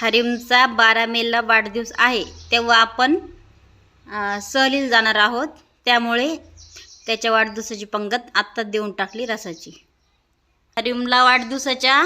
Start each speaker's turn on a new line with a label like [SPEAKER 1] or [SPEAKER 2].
[SPEAKER 1] हरिमचा बारा मेला वाढदिवस आहे. तेव्हा आपण सहलीला जाणार आहोत. त्यामुळे त्याच्या वाढदिवसाची पंगत आत्ताच देऊन टाकली रसाची. हरिमला वाढदिवसाच्या